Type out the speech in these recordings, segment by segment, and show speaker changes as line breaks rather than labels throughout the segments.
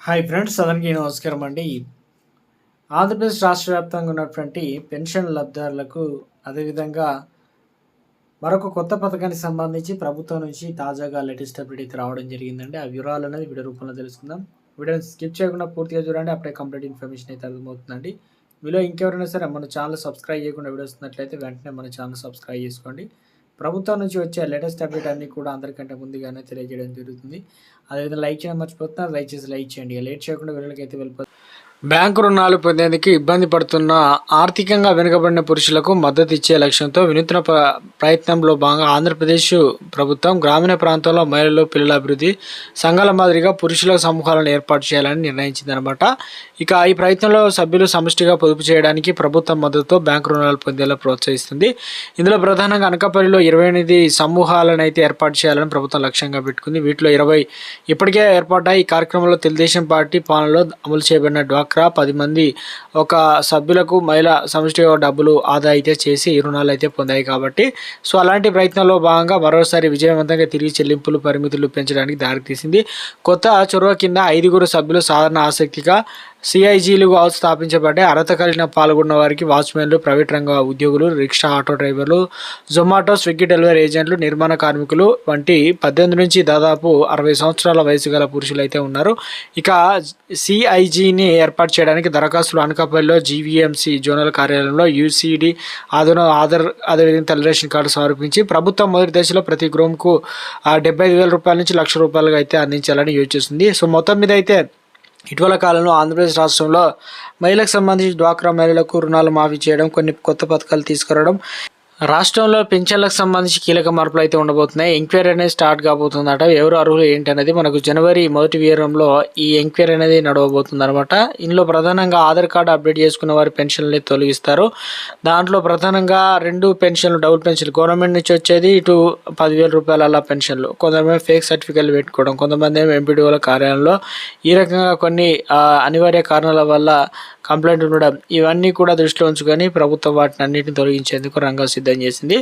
Hi friends అందరికీ నమస్కారం అండి. ఆంధ్రప్రదేశ్ రాష్ట్ర వ్యాప్తంగా ఉన్నటువంటి పెన్షన్ లబ్ధిదారులకు అదేవిధంగా మరొక కొత్త పథకానికి సంబంధించి ప్రభుత్వం నుంచి తాజాగా లేటెస్ట్ అప్డేట్ అయితే రావడం జరిగిందండి. ఆ వివరాలు అనేది వీడియో రూపంలో తెలుసుకుందాం. వీడియోని స్కిప్ చేయకుండా పూర్తిగా చూడండి అప్పుడే కంప్లీట్ ఇన్ఫర్మేషన్ అయితే అర్థమవుతుందండి. మీలో ఇంకెవరైనా సరే మన ఛానల్ సబ్స్క్రైబ్ చేయకుండా వీడియో వస్తున్నట్లయితే వెంటనే మన ఛానల్ సబ్స్క్రైబ్ చేసుకోండి. ప్రభుత్వం నుంచి వచ్చే లేటెస్ట్ అప్డేట్ అన్ని కూడా అందరికంటే ముందుగానే తెలియజేయడం జరుగుతుంది. అదేవిధంగా లైక్ చేయడం మర్చిపోతున్నారు. దయచేసి చేసి లైక్ చేయండి. లేట్ చేయకుండా వీళ్ళకి అయితే వెళ్ళిపోతుంది బ్యాంకు రుణాలు పొందేందుకు ఇబ్బంది పడుతున్న ఆర్థికంగా వెనుకబడిన పురుషులకు మద్దతు ఇచ్చే లక్ష్యంతో వినూత్న ప్రయత్నంలో భాగంగా ఆంధ్రప్రదేశ్ ప్రభుత్వం గ్రామీణ ప్రాంతంలో మహిళలు పిల్లల అభివృద్ధి సంఘాల మాదిరిగా పురుషుల సమూహాలను ఏర్పాటు చేయాలని నిర్ణయించిందనమాట ఇక ఈ ప్రయత్నంలో సభ్యులు సమష్టిగా పొదుపు చేయడానికి ప్రభుత్వం మద్దతుతో బ్యాంకు రుణాలు పొందేలా ప్రోత్సహిస్తుంది. ఇందులో ప్రధానంగా అనకాపల్లిలో ఇరవై ఎనిమిది సమూహాలను అయితే ఏర్పాటు చేయాలని ప్రభుత్వం లక్ష్యంగా పెట్టుకుంది. వీటిలో ఇరవై ఇప్పటికే ఏర్పాటాయి ఈ కార్యక్రమంలో తెలుగుదేశం పార్టీ పాలనలో అమలు చేయబడిన డ్వాక్రా పది మంది ఒక సభ్యులకు మహిళా సమిష్టిగా డబ్బులు ఆదా అయితే చేసి రుణాలు అయితే పొందాయి కాబట్టి. సో అలాంటి ప్రయత్నంలో భాగంగా మరోసారి విజయవంతంగా తిరిగి చెల్లింపులు పరిమితులు పెంచడానికి దారితీసింది కొత్త చొరవ కింద ఐదుగురు సభ్యులు సాధారణ ఆసక్తిగా సిఐజీలుగా స్థాపించబడ్డాయి. అర్హత కలిగిన పాల్గొన్న వారికి వాచ్మెన్లు ప్రైవేట్ రంగ ఉద్యోగులు రిక్షా ఆటో డ్రైవర్లు జొమాటో స్విగ్గీ డెలివరీ ఏజెంట్లు నిర్మాణ కార్మికులు వంటి పద్దెనిమిది నుంచి దాదాపు అరవై సంవత్సరాల వయసు గల పురుషులు అయితే ఉన్నారు. ఇక సిఐజీని ఏర్పాటు చేయడానికి దరఖాస్తులు అనకాపల్లిలో జీవీఎంసీ జోనల్ కార్యాలయంలో యూసీడీ ఆధున ఆధార్ అదేవిధంగా తెల్ల రేషన్ కార్డు సమర్పించి ప్రభుత్వం మొదటి దశలో ప్రతి గృహంకు డెబ్బై వేల రూపాయల నుంచి లక్ష రూపాయలుగా అయితే అందించాలని యోచిస్తుంది. సో మొత్తం మీద అయితే ఇటీవల కాలంలో ఆంధ్రప్రదేశ్ రాష్ట్రంలో మహిళలకు సంబంధించి డ్వాక్రా మహిళలకు రుణాలు మాఫీ చేయడం కొన్ని కొత్త పథకాలు తీసుకురావడం రాష్ట్రంలో పెన్షన్లకు సంబంధించి కీలక మార్పులు అయితే ఉండబోతున్నాయి. ఎంక్వైరీ అనేది స్టార్ట్ కాబోతుందట. ఎవరు అర్హులు ఏంటి అనేది మనకు జనవరి మొదటి వారంలో ఈ ఎంక్వైరీ అనేది నడవబోతుంది అనమాట ఇందులో ప్రధానంగా ఆధార్ కార్డు అప్డేట్ చేసుకున్న వారి పెన్షన్లని తొలగిస్తారు. దాంట్లో ప్రధానంగా రెండు పెన్షన్లు డబుల్ పెన్షన్లు. గవర్నమెంట్ నుంచి వచ్చేది ఇటు పదివేల రూపాయల అలా పెన్షన్లు. కొంతమంది ఫేక్ సర్టిఫికెట్లు పెట్టుకోవడం కొంతమంది ఏమో ఎంపీడీఓల కార్యాలయంలో. ఈ రకంగా కొన్ని అనివార్య కారణాల వల్ల కంప్లైంట్ ఉండడం ఇవన్నీ కూడా దృష్టిలో ఉంచుకొని ప్రభుత్వం వాటిని అన్నింటిని తొలగించేందుకు రంగం సిద్ధం చేసింది.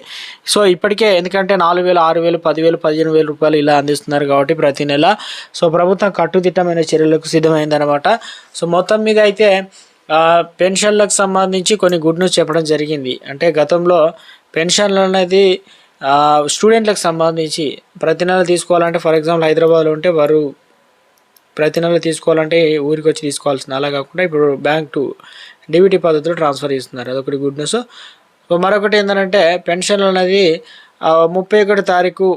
సో ఇప్పటికే ఎందుకంటే నాలుగు వేలు ఆరు వేలు పదివేలు పదిహేను వేల రూపాయలు ఇలా అందిస్తున్నారు కాబట్టి ప్రతి నెల. సో ప్రభుత్వం కట్టుదిట్టమైన చర్యలకు సిద్ధమైందనమాట సో మొత్తం మీద అయితే పెన్షన్లకు సంబంధించి కొన్ని గుడ్ న్యూస్ చెప్పడం జరిగింది. అంటే గతంలో పెన్షన్లు అనేది స్టూడెంట్లకు సంబంధించి ప్రతి నెల తీసుకోవాలంటే ఫర్ ఎగ్జాంపుల్ హైదరాబాద్లో ఉంటే వారు ప్రతి నెల తీసుకోవాలంటే ఊరికి వచ్చి తీసుకోవాల్సిన అలా కాకుండా ఇప్పుడు బ్యాంక్ టు డిబిటీ పద్ధతిలో ట్రాన్స్ఫర్ చేస్తున్నారు. అదొకటి గుడ్ న్యూస్. సో మరొకటి ఏంటంటే పెన్షన్లు అనేది ముప్పై ఒకటి తారీఖు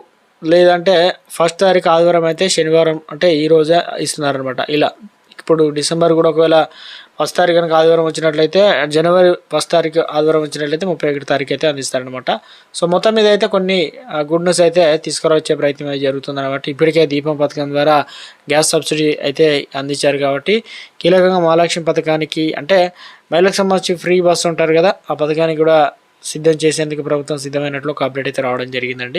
లేదంటే ఫస్ట్ తారీఖు ఆదివారం అయితే శనివారం అంటే ఈరోజే ఇస్తున్నారనమాట ఇలా. ఇప్పుడు డిసెంబర్ కూడా ఒకవేళ ఫస్ట్ తారీఖు కనుక ఆదివారం వచ్చినట్లయితే జనవరి ఫస్ట్ తారీఖు ఆదివారం వచ్చినట్లయితే ముప్పై ఒకటి తారీఖు అయితే అందిస్తారనమాట సో మొత్తం మీద అయితే కొన్ని గుడ్ న్యూస్ అయితే తీసుకురావచ్చే ప్రయత్నం అయితే జరుగుతుంది అనమాట ఇప్పటికే దీపం పథకం ద్వారా గ్యాస్ సబ్సిడీ అయితే అందించారు కాబట్టి కీలకంగా మహాలక్ష్మి పథకానికి అంటే మహిళలకు సంబంధించి ఫ్రీ బస్సు ఉంటారు కదా ఆ పథకానికి కూడా సిద్ధం చేసేందుకు ప్రభుత్వం సిద్ధమైనట్లు ఒక అప్డేట్ అయితే రావడం జరిగిందండి.